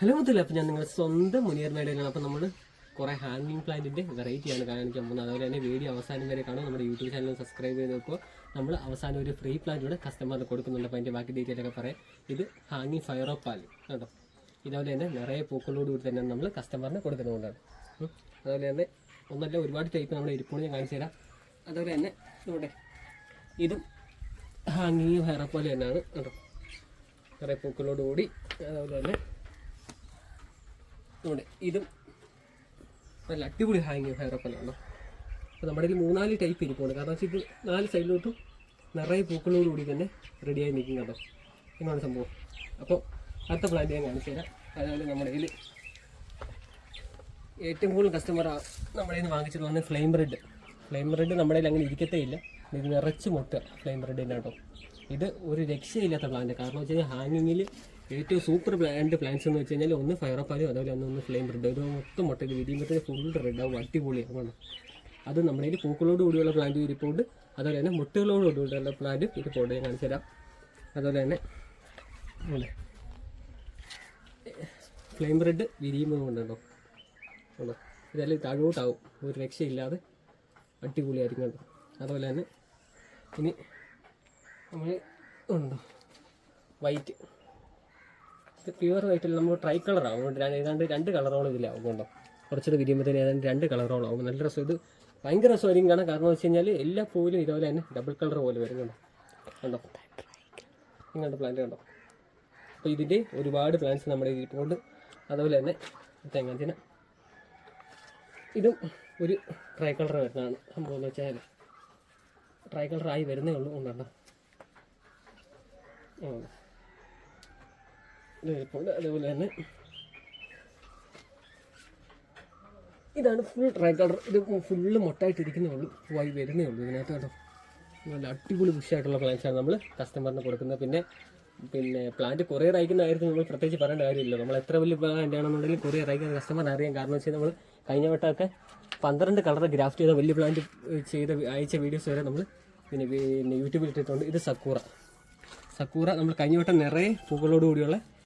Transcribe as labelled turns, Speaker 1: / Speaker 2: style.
Speaker 1: Hello മുതല അപ്പം ഞാൻ നിങ്ങളുടെ സ്വന്തം മുനിയർ മേടയിലാണ് അപ്പം നമ്മൾ കുറേ ഹാങ്ങിങ് പ്ലാന്റിന്റെ വെറൈറ്റിയാണ് കാണിക്കാൻ പോകുന്നത്. അതുപോലെ തന്നെ വീഡിയോ അവസാനം വരെ കാണും. നമ്മുടെ യൂട്യൂബ് ചാനൽ സബ്സ്ക്രൈബ് ചെയ്ത് നോക്കുക നമ്മൾ അവസാനം ഒരു ഫ്രീ പ്ലാന്റ് കൂടെ കസ്റ്റമറിന് കൊടുക്കുന്നുണ്ട്. അപ്പോൾ അതിന്റെ ബാക്കി ഡീറ്റെയിൽ ഒക്കെ പറയാം. ഇത് ഹാങ്ങിങ് ഫയറോ പാൽ കേട്ടോ. ഇതുപോലെ തന്നെ നിറയെ പൂക്കളോട് കൂടി തന്നെ നമ്മൾ കസ്റ്റമറിന് കൊടുക്കുന്നതുകൊണ്ടാണ്. അതുപോലെ തന്നെ ഒന്നല്ല ഒരുപാട് ടൈപ്പ് നമ്മുടെ ഇരിപ്പുണ്ട്. ഞാൻ കാണിച്ചു തരാം. അതുപോലെ തന്നെ ഇവിടെ ഇതും ഹാങ്ങിങ് ഫയറോ പാൽ തന്നെയാണ് കേട്ടോ. നിറയെ പൂക്കളോട് കൂടി അതുപോലെ തന്നെ ഇവിടെ ഇതും നല്ല അടിപൊളി ഹാങ് ഹെയർ ഒക്കെ ഉണ്ടോ അപ്പോൾ നമ്മുടെ കയ്യിൽ മൂന്നാൽ ടൈപ്പ് ഇരിപ്പുണ്ട്. കാരണം വെച്ചാൽ ഇത് നാല് സൈഡിലോട്ടും നിറയെ പൂക്കളോടുകൂടി തന്നെ റെഡിയായി നിൽക്കും കേട്ടോ. എന്നാണ് സംഭവം. അപ്പോൾ അടുത്ത പ്ലാന്റ് ഞാൻ കാണിച്ചു തരാം. അതായത് നമ്മുടെ കയ്യിൽ ഏറ്റവും കൂടുതൽ കസ്റ്റമർ നമ്മുടെ കയ്യിൽ നിന്ന് വാങ്ങിച്ചത് വന്ന് ഫ്ലെയിം റെഡ് ഫ്ലെയിം റെഡ് നമ്മുടെ കയ്യിൽ അങ്ങനെ ഇരിക്കത്തേ ഇല്ല. ഇത് നിറച്ച് മുട്ട ഫ്ലെയിം റെഡിന്റെ കേട്ടോ. ഇത് ഒരു രക്ഷയില്ലാത്ത പ്ലാന്റ് കാരണം വെച്ചാൽ ഹാങ്ങിങ്ങിൽ ഏറ്റവും സൂപ്പർ പ്ലാന്റ് പ്ലാൻസ് എന്ന് വെച്ച് കഴിഞ്ഞാൽ ഒന്ന് ഫയറപ്പാലും അതുപോലെ ഒന്ന് ഒന്ന് ഫ്ലെയിം റെഡ് ഒരു മൊത്തം മുട്ട ഇത് വിരിയുമ്പോഴത്തേക്ക് ഫുൾ റെഡ് ആവും അടിപൊളിയാണ് അത് നമ്മുടെ കയ്യിൽ പൂക്കളോട് കൂടിയുള്ള പ്ലാന്റ് ഇരിപ്പുണ്ട്. അതുപോലെ തന്നെ മുട്ടകളോട് കൂടിയുള്ള പ്ലാന്റ് ഇരിപ്പുണ്ട് ഞാൻ കാണിച്ചു തരാം. അതുപോലെ തന്നെ ഫ്ലെയിം റെഡ് വിരിയുമ്പോൾ കൊണ്ടുണ്ടോ ഉണ്ടോ ഇതെല്ലാം താഴോട്ടാവും ഒരു രക്ഷയില്ലാതെ അടിപൊളിയായിരിക്കും കേട്ടോ അതുപോലെ തന്നെ ഇനി നമ്മൾ ഉണ്ടോ? വൈറ്റ് ഇത് പ്യുവർ വൈറ്റിൽ നമ്മൾ ട്രൈ കളറാവും ഏതാണ്ട് രണ്ട് കളറോളം ഇതിലാവും കൊണ്ടോ കുറച്ചുകൂടെ വിരിയുമ്പോഴത്തേന് ഏതാണ്ട് രണ്ട് കളറോളം ആവും. നല്ല രസം. ഇത് ഭയങ്കര രസമായിരിക്കും കാണാൻ കാരണം വെച്ച് കഴിഞ്ഞാൽ എല്ലാ പൂവിലും ഇതുപോലെ തന്നെ ഡബിൾ കളർ പോലെ വരും കണ്ടോ? കണ്ടോ ഇങ്ങനത്തെ പ്ലാന്റ് കണ്ടോ? അപ്പോൾ ഇതിന്റെ ഒരുപാട് പ്ലാന്റ്സ് നമ്മുടെ ഇരിപ്പുണ്ട്. അതുപോലെ തന്നെ തെങ്ങാഞ്ചിന. ഇതും ഒരു ട്രൈ കളർ വരുന്നതാണ്. സംഭവം എന്ന് വെച്ചാൽ ട്രൈ കളറായി വരുന്നേ ഉള്ളൂ. കൊണ്ടാണ് ഇരിപ്പുണ്ട് അതുപോലെ തന്നെ. ഇതാണ് ഫുൾ ട്രൈ കളർ ഇത് ഫുള്ള് മൊട്ടായിട്ടിരിക്കുന്നേ ഉള്ളൂ വൈ വരുന്നേ ഉള്ളൂ ഇതിനകത്ത് കേട്ടോ. നല്ല അടിപൊളി ബുഷായിട്ടുള്ള പ്ലാന്റ്സാണ് നമ്മൾ കസ്റ്റമറിന് കൊടുക്കുന്നത്. പിന്നെ പിന്നെ പ്ലാന്റ് കൊറിയർ അയക്കുന്നതായിരുന്നു നമ്മൾ പ്രത്യേകിച്ച് പറയേണ്ട കാര്യമില്ല. നമ്മൾ എത്ര വലിയ പ്ലാന്റ് ആണെന്നുണ്ടെങ്കിൽ കൊറിയർ അയക്കുന്ന കസ്റ്റമറിന് അറിയാം. കാരണം വെച്ചാൽ നമ്മൾ കഴിഞ്ഞ വട്ടമൊക്കെ പന്ത്രണ്ട് കളർ ഗ്രാഫ്റ്റ് ചെയ്ത വലിയ പ്ലാന്റ് ചെയ്ത അയച്ച വീഡിയോസ് വരെ നമ്മൾ പിന്നെ പിന്നെ യൂട്യൂബിൽ ഇട്ടിട്ടുണ്ട്. ഇത് സക്കൂറ. സക്കൂറ നമ്മൾ കഴിഞ്ഞ വട്ടം നിറയെ പൂക്കളോട് കൂടിയുള്ള